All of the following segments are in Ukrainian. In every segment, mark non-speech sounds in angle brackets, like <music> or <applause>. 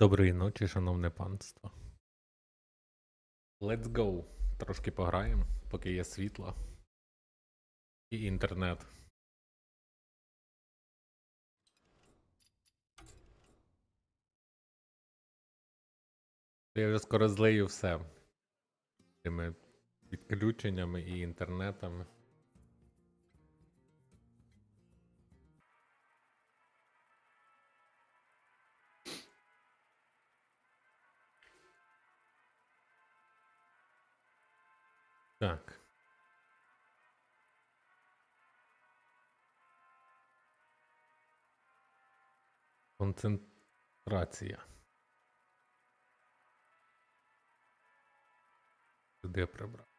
Доброї ночі, шановне панство. Let's go. Трошки пограємо, поки є світло. І інтернет. Я вже скоро злию все. Тими відключеннями і інтернетами. Так. Концентрація. Сюди прибрав.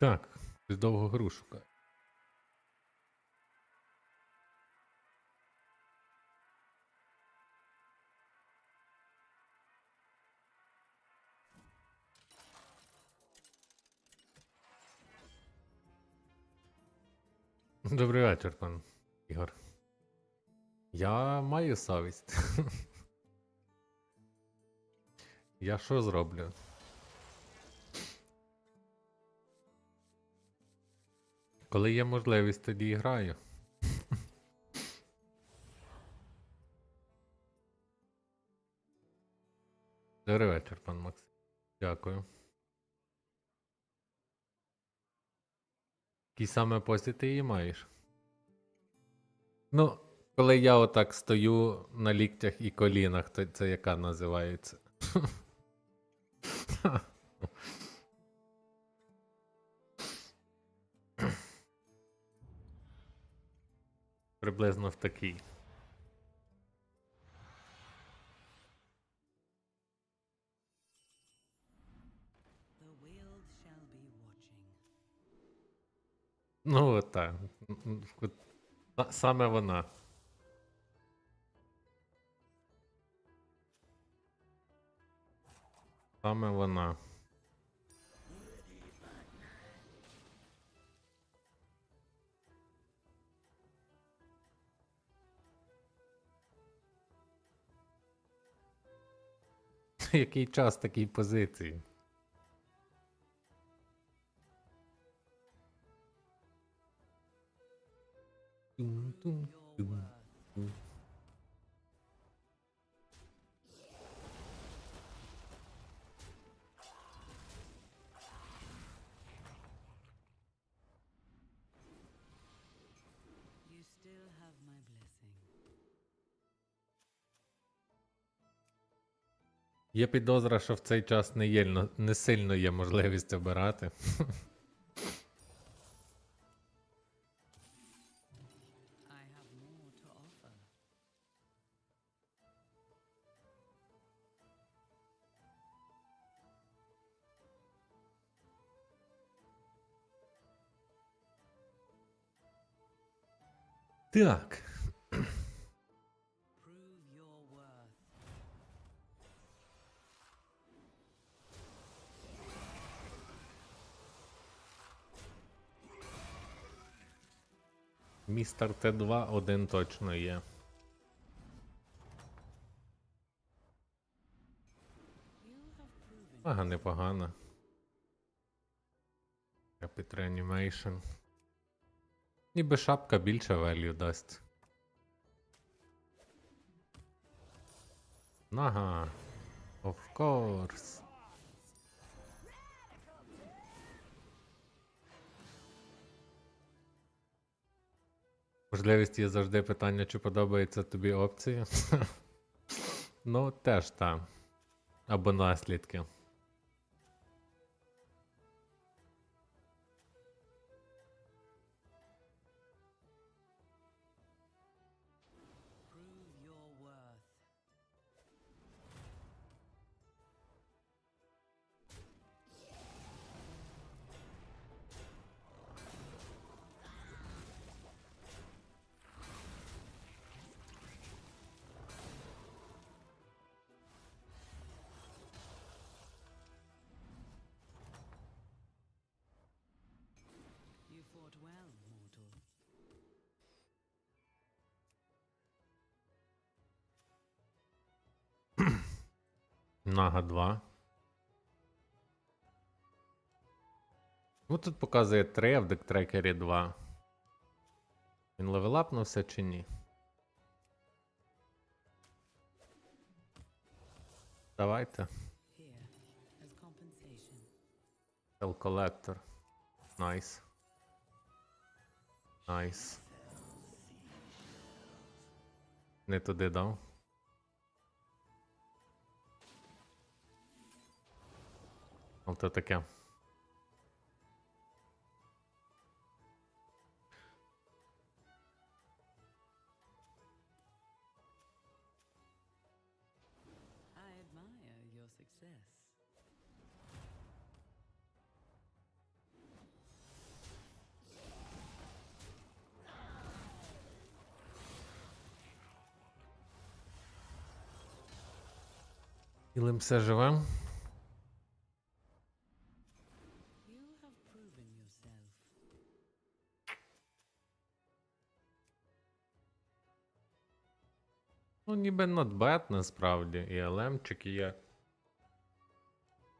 Так, ти довго гру шукає. Добрий вечір, пан Ігор. Я маю совість. <laughs> Я що зроблю? Коли є можливість, тоді і граю. <laughs> Добрий вечір, пан Максим. Дякую. Які саме пості ти її маєш? Ну, коли я отак стою на ліктях і колінах, то це яка називається? <laughs> Приблизно в такій. Ну, так. Саме вона. Саме вона. <laughs> Який час такій позиції? Тун-тун, Є підозра, що в цей час не, єльно, не сильно є можливість обирати. Так. Містер Т2 один точно є. Ага, непогано. Rapid Reanimation. Ніби шапка більше value дасть. Ага. Of course. Можливість є завжди питання, чи подобається тобі опції. <laughs> ну, теж так. Або наслідки. Нага 2. Ну тут показує 3, а в дектрекері 2. Він левелапнувся чи ні? Давайте. Cell Collector. Найс. Найс. Не туди дав. Але таке. Ілим все. Ніби not bad насправді. І ЛМчик є.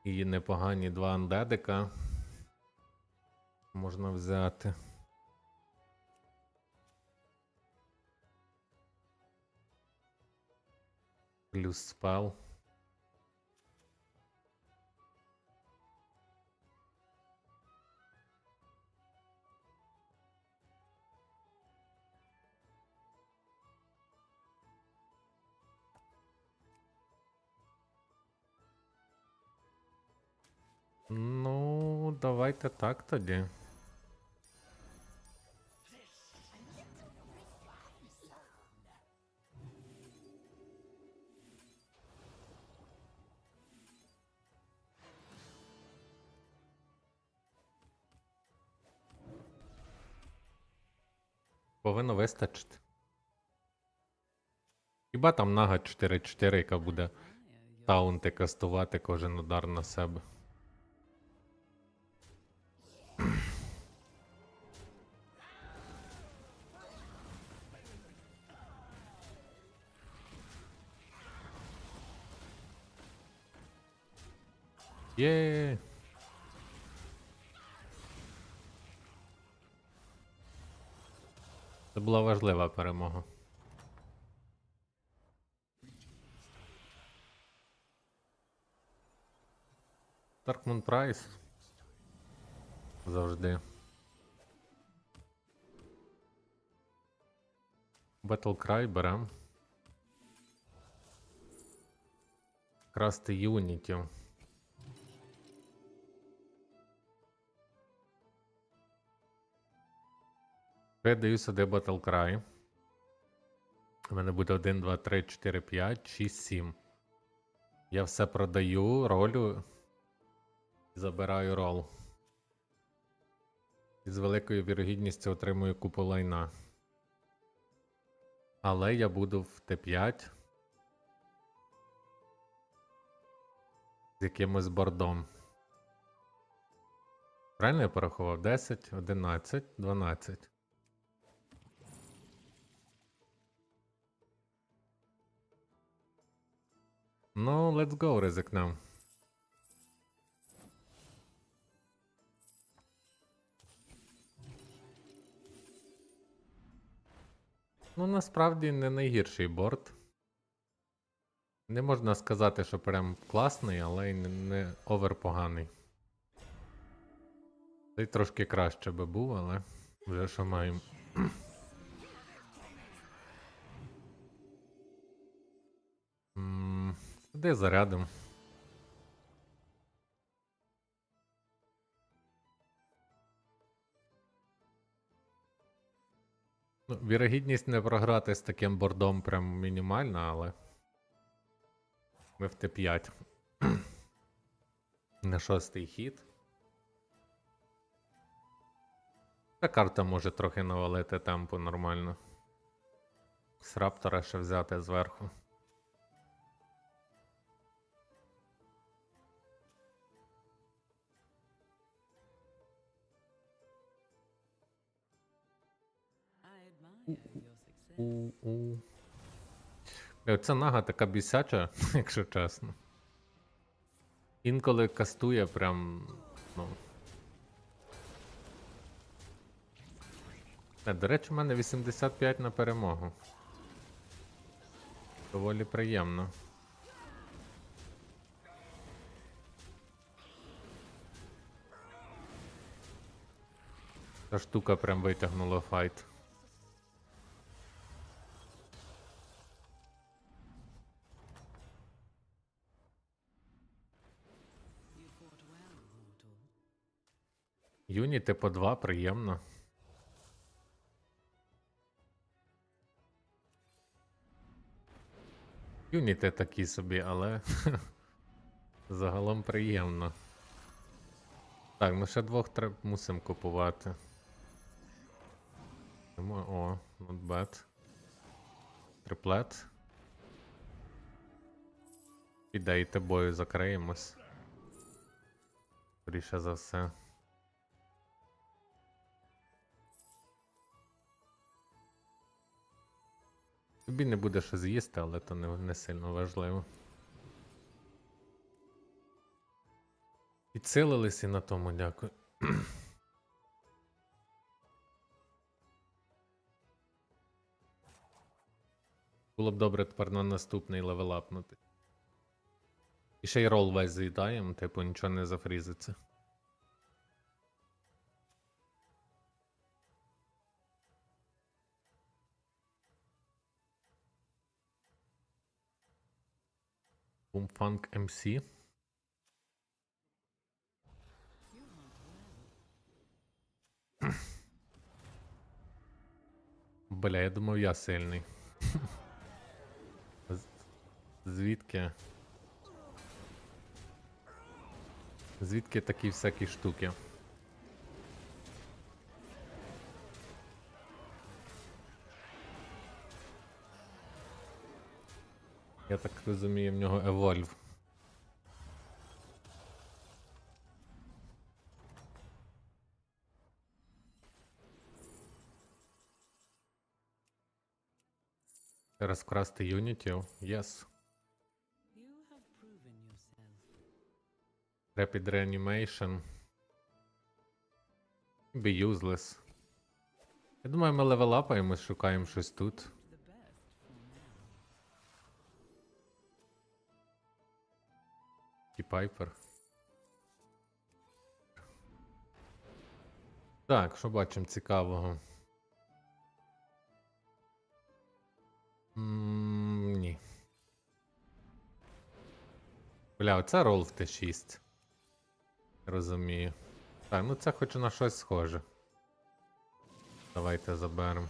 І непогані два андедика. Можна взяти. Плюс спел. Ну, давайте так тоді. Повинно вистачити. Хіба там нага 4-4, яка буде таунти кастувати кожен удар на себе. Є. Це була важлива перемога. Таркман Прайс. Завжди. Battle Cry берем. Красти Юніті. Я даю сюди Battle Cry. У мене буде 1, 2, 3, 4, 5, 6, 7. Я все продаю, ролю. Забираю рол. І з великою вірогідністю отримую купу лайна. Але я буду в Т5 з якимось бордом. Правильно я порахував? 10, 11, 12. Ну, let's go, ризикнем. Ну, насправді не найгірший борт. Не можна сказати, що прям класний, але й не, овер поганий. Цей трошки краще би був, але вже що маємо. <clears throat> Де зарядом? Ну, вірогідність не програти з таким бордом прям мінімальна, але. Ми в Т5. <clears throat> На шостий хід. Та карта може трохи навалити темпу нормально. З раптора ще взяти зверху. У-у. Бля, Ця нага така бісяча, <laughs> якщо чесно. Інколи кастує прям. Ну. Е, до речі, у мене 85 на перемогу. Доволі приємно. Та штука прям витягнула файт. Юніти по 2 приємно. Юніти такі собі, але <laughs> загалом приємно. Так, ну ще двох треб мусимо купувати. О, not bad. Триплет. Підійте бою, закриємось. Скоріше за все. Тобі не буде що з'їсти, але то не, не сильно важливо. Підсилились і на тому дякую. <clears throat> Було б добре тепер на наступний левел апнути. І ще й рол весь з'їдаємо, типу нічого не зафрізиться. Boomfunk MC. Бля, я думав, я сильний. Звідки? Звідки такі всякі штуки? Я так розумію, в нього евольв. Зараз вкрасти юнітів. Yes. Rapid Reanimation. Be useless. Я думаю, ми левелапаємо, шукаємо щось тут. Пайпер. Так, що бачимо цікавого? м ні. Бля, оце рол в Т6. Розумію. Так, ну це хоч на щось схоже. Давайте заберемо.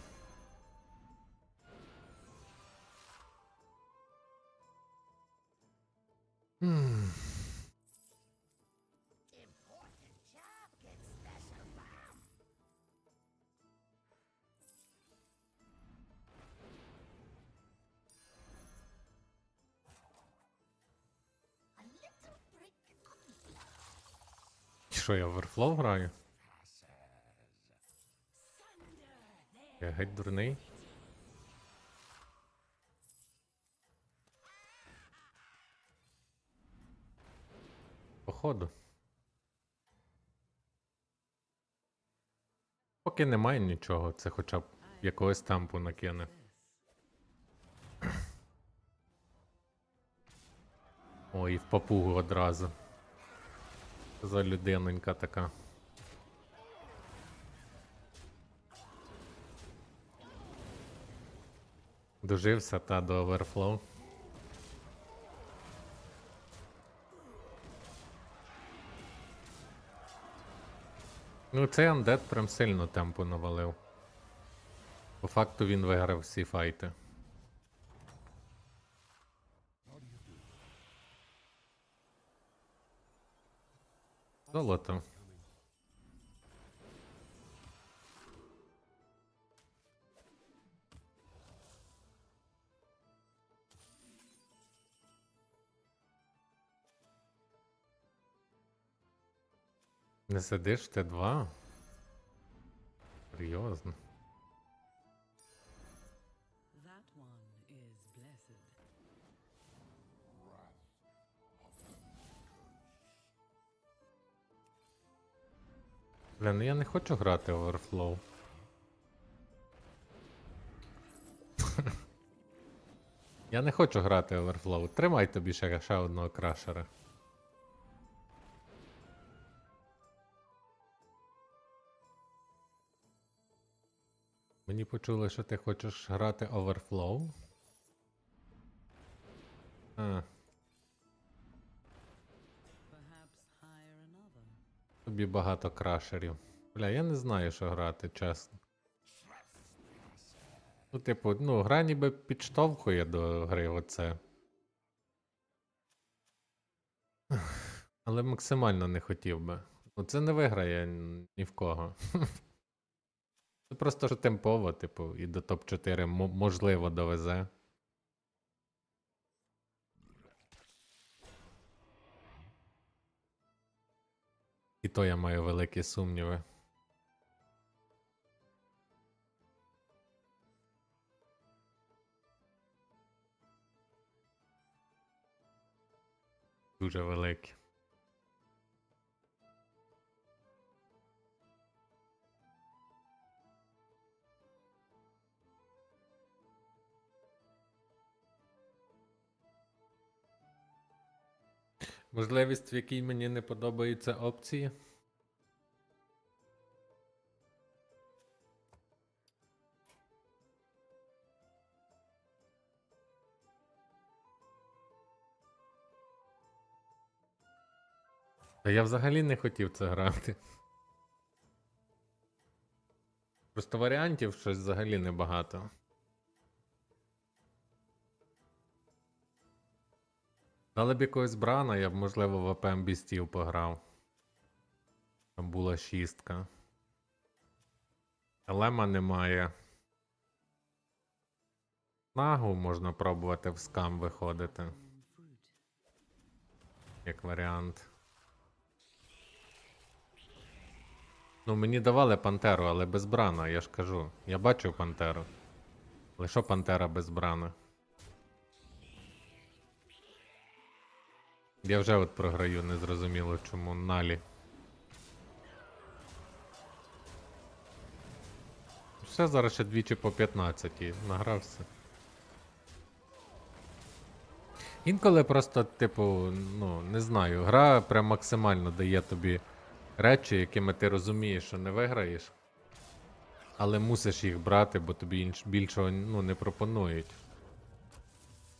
М. Що я в Overflow граю? Я геть дурний. Походу. Поки немає нічого, це хоча б якогось тампу накине. Ой, в папугу одразу. За людинонька така. Дожився та до оверфлоу. Ну, цей андет прям сильно темпу навалив. По факту він виграв всі файти. Золото. Не сидиш ти два? Серйозно. Бля, ну я не хочу грати Overflow. <laughs> я не хочу грати Overflow. Тримай тобі ще, ще одного крашера. Мені почули, що ти хочеш грати Overflow. А, тобі багато крашерів. Бля, я не знаю, що грати, чесно. Ну, типу, ну, гра ніби підштовхує до гри оце. Але максимально не хотів би. Ну, це не виграє ні в кого. Це просто що темпово, типу, і до топ-4 можливо довезе. І то я маю великі сумніви. Дуже великі. Можливість, в якій мені не подобаються опції. Та я взагалі не хотів це грати. Просто варіантів щось взагалі небагато. Дали б якогось брана, я б, можливо, в АПМ Бістів пограв. Там була шістка. Елема немає. Нагу можна пробувати в скам виходити, як варіант. Ну, мені давали пантеру, але без брана, я ж кажу. Я бачив пантеру. Що пантера без брана? Я вже от програю, незрозуміло чому Налі. Все зараз ще двічі по 15 і награвся. Інколи просто, типу, ну, не знаю, гра прям максимально дає тобі речі, якими ти розумієш, що не виграєш. Але мусиш їх брати, бо тобі інш, більшого ну, не пропонують.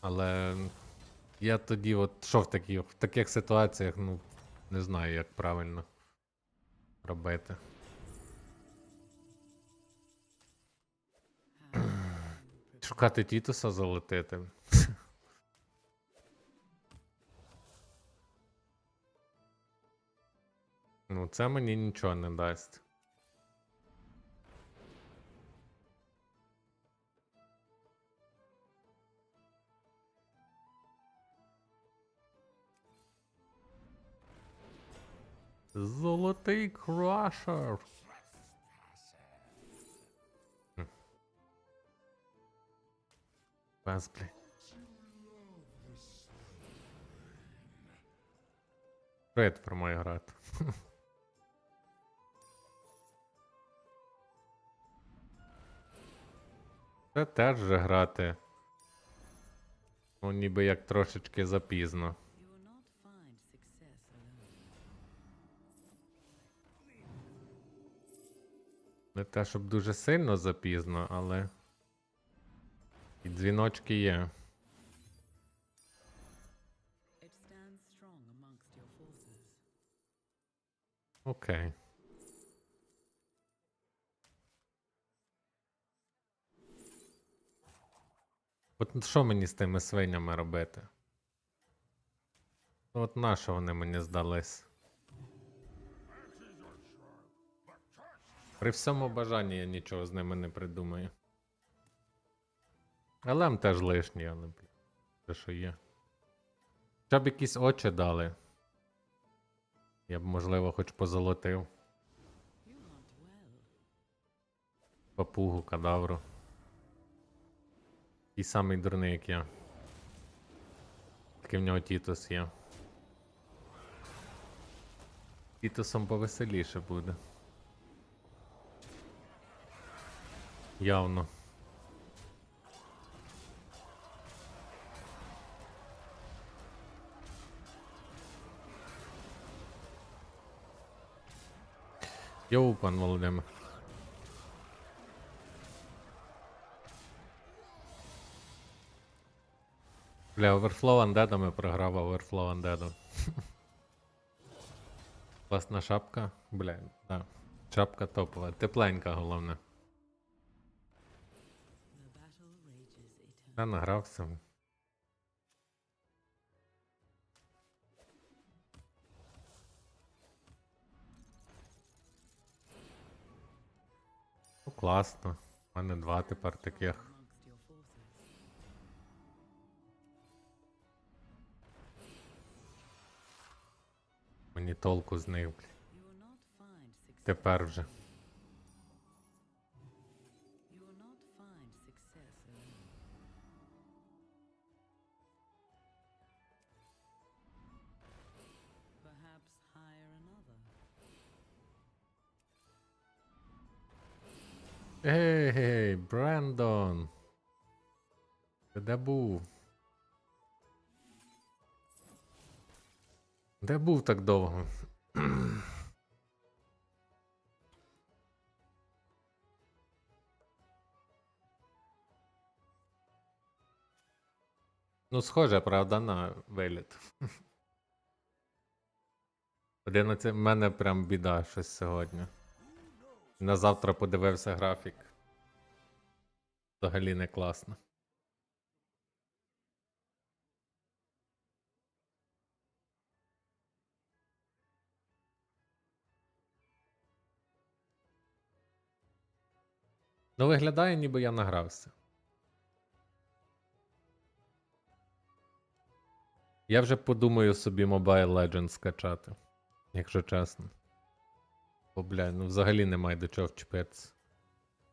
Але я тоді, от що в таких, в таких ситуаціях, ну, не знаю, як правильно робити. <clears throat> Шукати Тітуса залетити. <laughs> Ну, це мені нічого не дасть. Золотий крашер. Пес, блядь. Що я тепер грати? <laughs> Це теж вже грати. Ну, ніби як трошечки запізно. Не те, щоб дуже сильно запізно, але. І дзвіночки є. Окей. От що мені з тими свинями робити? От на що вони мені здались? При всьому бажанні я нічого з ними не придумаю. Елем теж лишній, але це що є. Хоча б якісь очі дали. Я б, можливо, хоч позолотив. Папугу, кадавру. Такий самий дурний, як я. Тільки в нього Тітус є. Тітусом повеселіше буде. Явно. Йоу, пан Володимир. Бля, Overflow Undead програв Overflow Undead. <laughs> Класна шапка. Бля, да. Шапка топова. Тепленька, головне. Я награвся. Ну, класно. У мене два тепер таких. Мені толку з success. Тепер вже. Ей, Брендон. Ти де був? Де був так довго? Ну, схоже, правда, на виліт. 11. В мене прям біда щось сьогодні. На завтра подивився графік. Взагалі не класно. Ну, виглядає, ніби я награвся. Я вже подумаю собі Mobile Legends скачати, якщо чесно. Бо, бля, ну взагалі немає до чого вчепитися.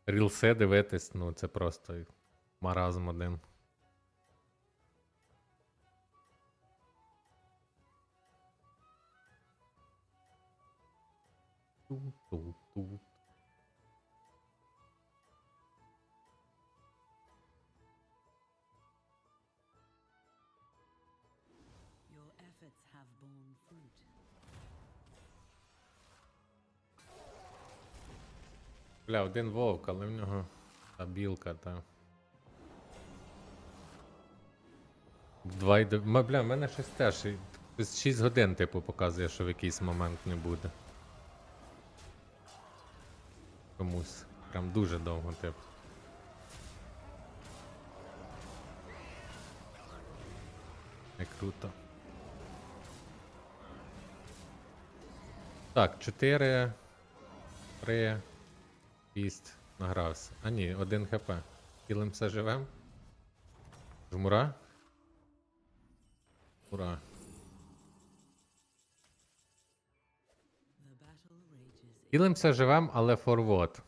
Рілси дивитись, ну це просто маразм один. Your efforts have borne fruit. Бля, один вовк, але в нього та білка, та. Два йде. Ма, бля, в мене щось теж. і- 6 годин, типу, показує, що в якийсь момент не буде. Комусь. Прям дуже довго, типу. Не круто. Так, 4, 3, 6, награвся. А ні, 1 хп. Кілимся живем. Жмура. Ура. The Кілимся живем, але форвод.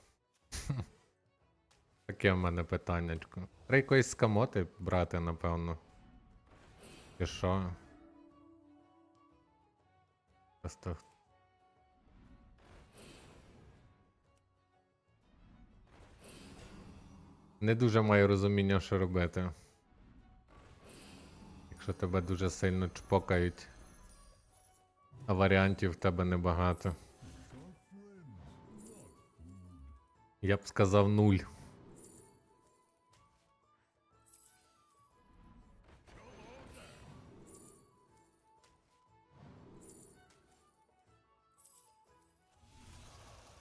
<laughs> Таке в мене питаннячко. Треба якоїсь скамоти брати, напевно. Чи що? Просто. Не дуже маю розуміння, що робити. Якщо тебе дуже сильно чпокають, а варіантів в тебе небагато. Я б сказав нуль.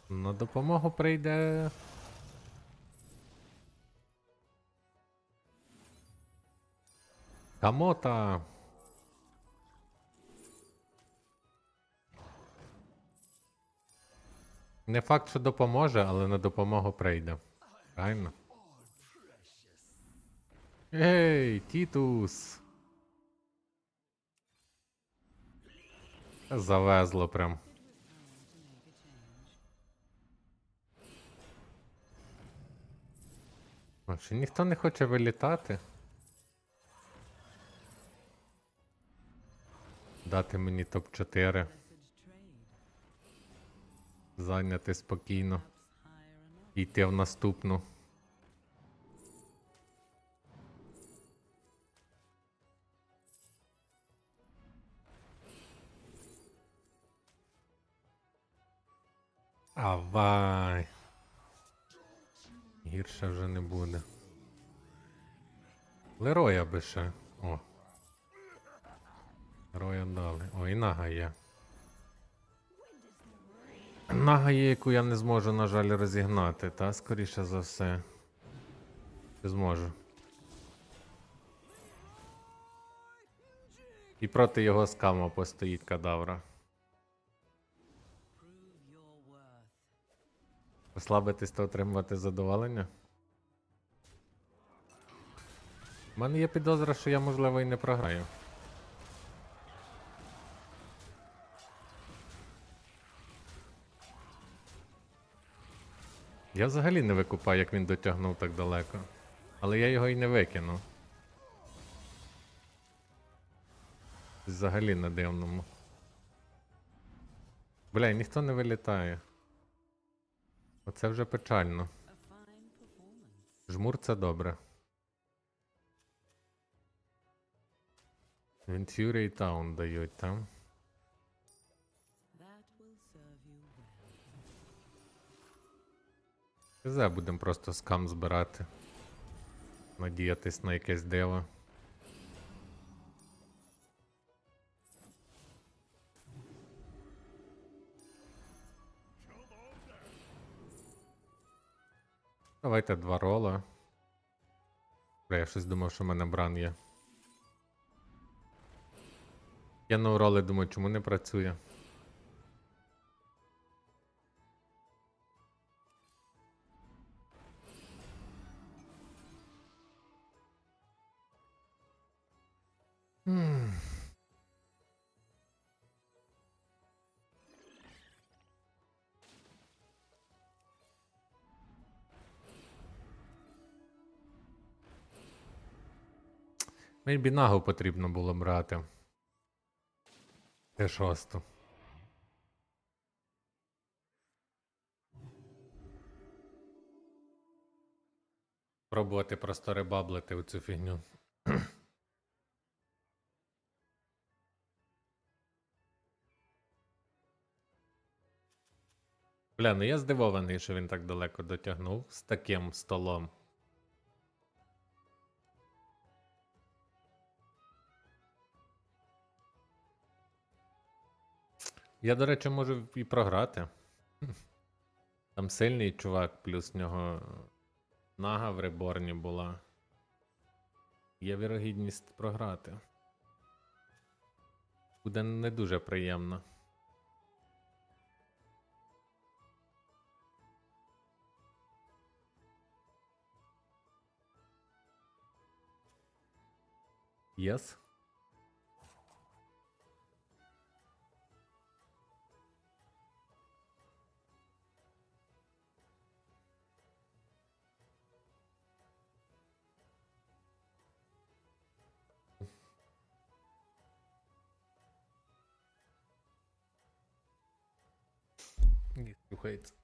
На допомогу прийде. Камота. Не факт, що допоможе, але на допомогу прийде. Правильно? Ей, Тітус! Завезло прям. Чи ніхто не хоче вилітати? Дати мені топ-4. Зайняти спокійно. Йти в наступну. Авай. Гірше вже не буде. Лероя би ще. О. Лероя дали. О, і нага є. Нага є, яку я не зможу, на жаль, розігнати, та скоріше за все. Зможу. І проти його скама постоїть кадавра. Послабитись та отримувати задоволення? У мене є підозра, що я, можливо, і не програю. Я взагалі не викупаю, як він дотягнув так далеко. Але я його і не викину. Взагалі на дивному. Бля, ніхто не вилітає. Оце вже печально. Жмур це добре. Вентюрі і Таун дають там. Well. Будемо просто скам збирати. Надіятись на якесь диво. Давайте два рола. Я щось думав, що в мене бран є. Я на роли думаю, чому не працює. Мейбі нагу потрібно було брати. Те шосту. Пробувати просто ребаблити у цю фігню. Бля, ну я здивований, що він так далеко дотягнув з таким столом. Я, до речі, можу і програти. Там сильний чувак, плюс в нього нага в реборні була. Є вірогідність програти. Буде не дуже приємно. Yes? Не слухається.